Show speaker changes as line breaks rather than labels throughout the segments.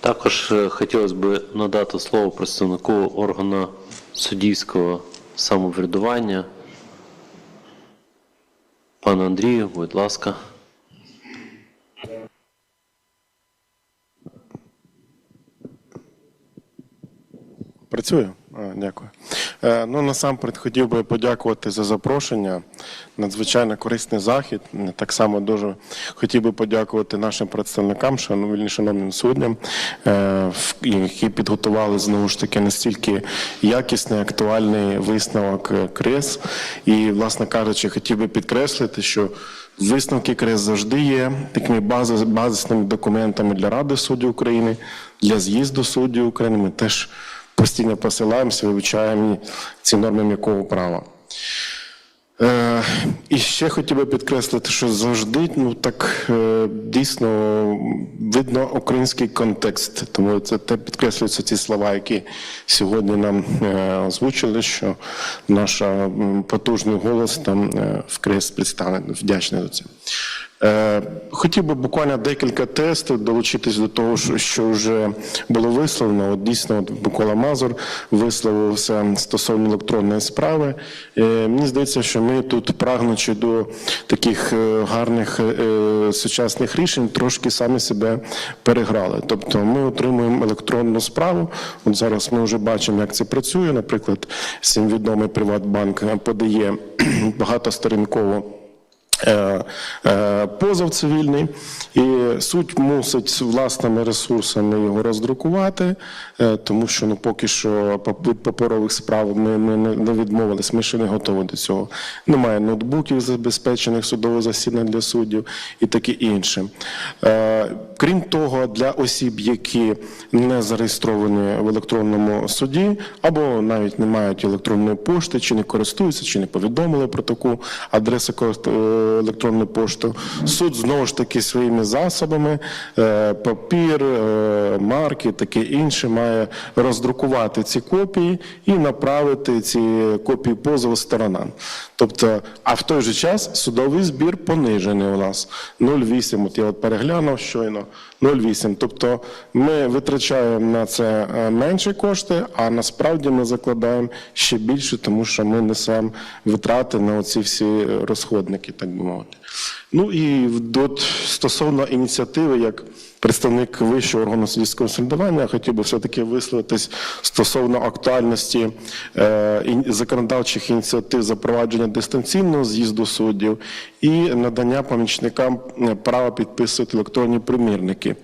Також е, хотілося б надати слово представнику органу суддівського самоврядування. Пане Андрію, будь ласка.
Працює? Дякую. Е, ну, насамперед хотів би подякувати за запрошення. Надзвичайно корисний захід. Так само дуже хотів би подякувати нашим представникам, шановним шановним суддям, е, які підготували знову ж таки настільки якісний, актуальний висновок КРИС. І, власне кажучи, хотів би підкреслити, що Висновки КРЕС завжди є такими бази- базисними документами для Ради суддів України, для з'їзду суддів України. Ми теж постійно посилаємося, вивчаємо ці норми м'якого права. Е, і ще хотів би підкреслити, що завжди ну так е, дійсно видно український контекст. Тому це те підкреслюються ці слова, які сьогодні нам е, озвучили, що наш потужний голос там е, вкрес представлений. Вдячний за це. Е, Хотів би буквально декілька тестів долучитись до того, що- вже було висловлено. От дійсно, от Микола Мазур висловився стосовно електронної справи. Е, Мені здається, що ми тут, прагнучи до таких е, гарних сучасних рішень, трошки самі себе переграли. Тобто ми отримуємо електронну справу. От зараз ми вже бачимо, як це працює. Наприклад, всім відомий Приватбанк подає багатосторінково позов цивільний, і суд мусить власними ресурсами його роздрукувати, е, тому що ну, поки що від паперових справ ми, ми не- відмовились, ми ще не готові до цього. Немає ноутбуків забезпечених судових засідань для суддів і таке інше. Е, Крім того, для осіб, які не зареєстровані в електронному суді, або навіть не мають електронної пошти, чи не користуються, чи не повідомили про таку адресу кор- пошту. суд знову ж таки своїми засобами, е, папір, е, марки, таке інше, має роздрукувати ці копії і направити ці копії позову сторонам. Тобто, а в той же час судовий збір понижений у нас 0,8, от я от переглянув щойно, 0,8. Тобто ми витрачаємо на це е, менше кошти, а насправді ми закладаємо ще більше, тому що ми несемо витрати на оці всі е, розходники, так би мовити. Ну і от стосовно ініціативи, як представник вищого органу суддівського самоврядування, я хотів би все-таки висловитись стосовно актуальності е, законодавчих ініціатив запровадження дистанційного з'їзду суддів і надання помічникам е, права підписувати електронні примірники.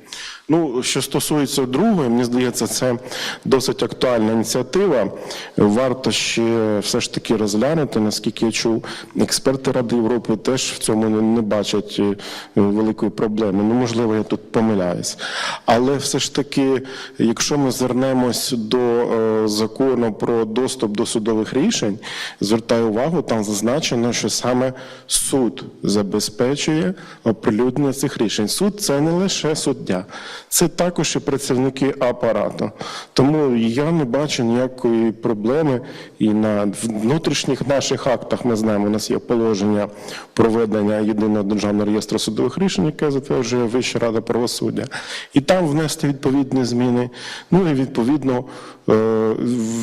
Ну, що стосується другої, мені здається, це досить актуальна ініціатива. Варто ще все ж таки розглянути, наскільки я чув, експерти Ради Європи теж в цьому не, не бачать е, великої проблеми. Ну, можливо, я тут помиляюсь. Але все ж таки, якщо ми звернемось до е, закону про доступ до судових рішень, звертаю увагу, там зазначено, що саме суд забезпечує оприлюднення цих рішень. Суд це не лише суддя, це також і працівники апарату. Тому я не бачу ніякої проблеми. І на внутрішніх наших актах ми знаємо, у нас є положення проведення єдиного державного реєстру судових рішень, яке затверджує Вища рада правосуддя, і там внести відповідні зміни. Ну і відповідно е,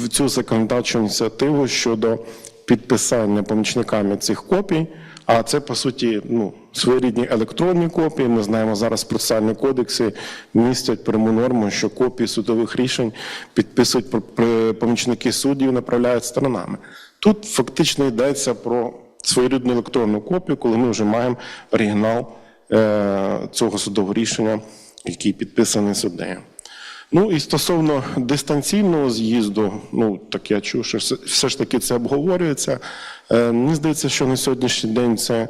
в цю законодавчу ініціативу щодо підписання помічниками цих копій. А це по суті ну, своєрідні електронні копії. Ми знаємо зараз процесуальні кодекси містять пряму норму, що копії судових рішень підписують помічники суддів, направляють сторонами. Тут фактично йдеться про своєрідну електронну копію, коли ми вже маємо оригінал е, цього судового рішення, який підписаний суддею. Ну і стосовно дистанційного з'їзду, ну так я чув, що все, ж таки це обговорюється. Е, мені здається, що на сьогоднішній день це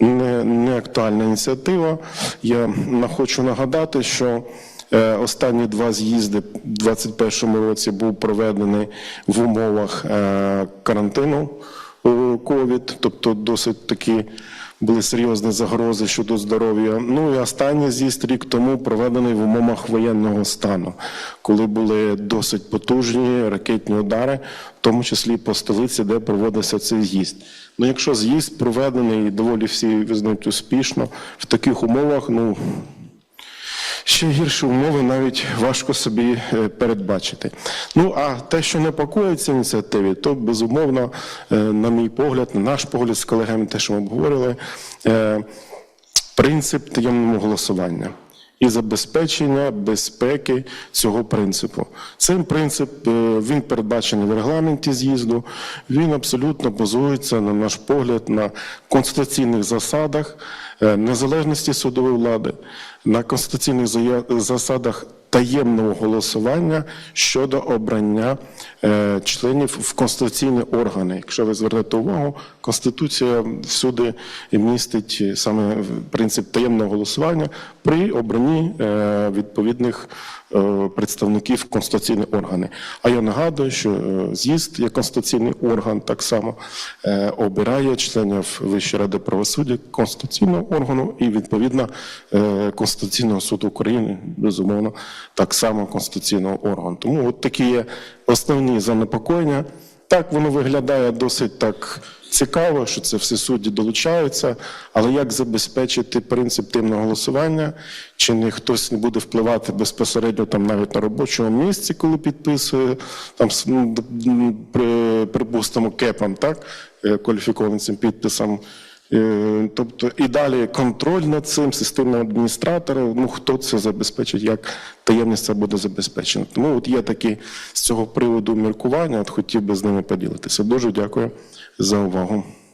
не, не актуальна ініціатива. Я хочу нагадати, що е, останні два з'їзди в 2021 році був проведений в умовах карантину ковід, тобто досить такі були серйозні загрози щодо здоров'я. Ну і останній з'їзд рік тому проведений в умовах воєнного стану, коли були досить потужні ракетні удари, в тому числі по столиці, де проводився цей з'їзд. Ну, якщо з'їзд проведений доволі всі визнають успішно, в таких умовах, ну ще гірші умови навіть важко собі е, передбачити. Ну а те, що непокоїть цій ініціативі, то безумовно, е, на мій погляд, на наш погляд з колегами, те, що ми обговорили, е, принцип таємного голосування і забезпечення безпеки цього принципу. Цей принцип е, він передбачений в регламенті з'їзду. Він абсолютно базується, на наш погляд, на конституційних засадах е, незалежності судової влади, на конституційних засадах таємного голосування щодо обрання е, членів в конституційні органи. Якщо ви звернете увагу, Конституція всюди містить е, саме принцип таємного голосування при обранні е, відповідних е, представників в конституційні органи. А я нагадую, що е, з'їзд як конституційний орган так само е, обирає членів Вищої ради правосуддя конституційного органу і відповідно е, Конституційного суду України, безумовно, так само конституційного органу. Тому от такі є основні занепокоєння. Так воно виглядає досить так цікаво, що це всі судді долучаються, але як забезпечити принцип тимного голосування? Чи не хтось не буде впливати безпосередньо там навіть на робочому місці, коли підписує там припустимо кепом, так е, кваліфікованим цим підписом. Е, Тобто і далі контроль над цим системного адміністратора. Ну хто це забезпечить, як таємність це буде забезпечено. Тому от є такі з цього приводу міркування. От хотів би з ними поділитися. Дуже дякую за увагу.